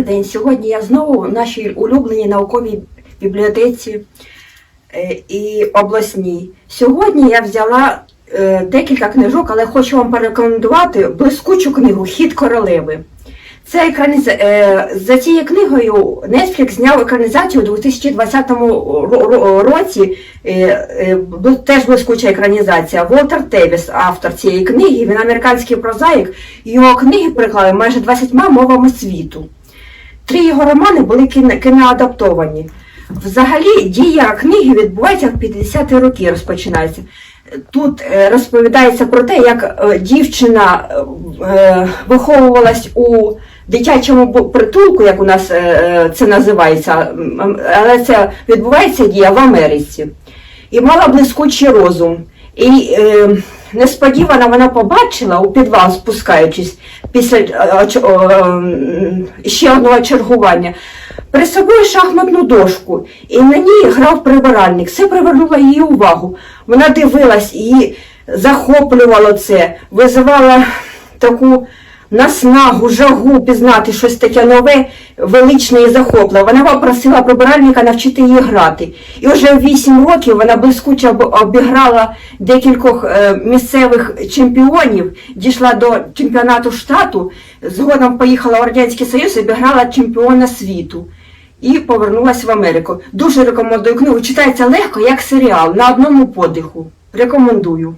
день. Сьогодні я знову в нашій улюбленій науковій бібліотеці е, і обласній. Сьогодні я взяла е, декілька книжок, але хочу вам порекомендувати блискучу книгу Хід королеви. Це екраниз... е, за цією книгою Netflix зняв екранізацію у 2020 ро- ро- році. Теж блискуча екранізація. Волтер Тевіс, автор цієї книги, він американський прозаїк. Його книги переклали майже 20 мовами світу. Три його романи були кіно- кіноадаптовані. Взагалі дія книги відбувається в 50-ті роки, розпочинається. Тут е, розповідається про те, як е, дівчина е, виховувалась у дитячому притулку, як у нас це називається, але це відбувається дія в Америці. І мала блискучий розум. І е, несподівано вона побачила у підвал, спускаючись після е, о, ем, ще одного чергування, при собою шахматну дошку, і на ній грав прибиральник. Це привернуло її увагу. Вона дивилась, її захоплювало це, визивала таку наснагу, жагу пізнати щось таке нове, величне і захопливе. Вона попросила прибиральника навчити її грати. І вже в 8 років вона блискуче обіграла декількох е, місцевих чемпіонів, дійшла до чемпіонату штату, згодом поїхала в Радянський Союз і обіграла чемпіона світу. І повернулася в Америку. Дуже рекомендую книгу. Читається легко, як серіал, на одному подиху. Рекомендую.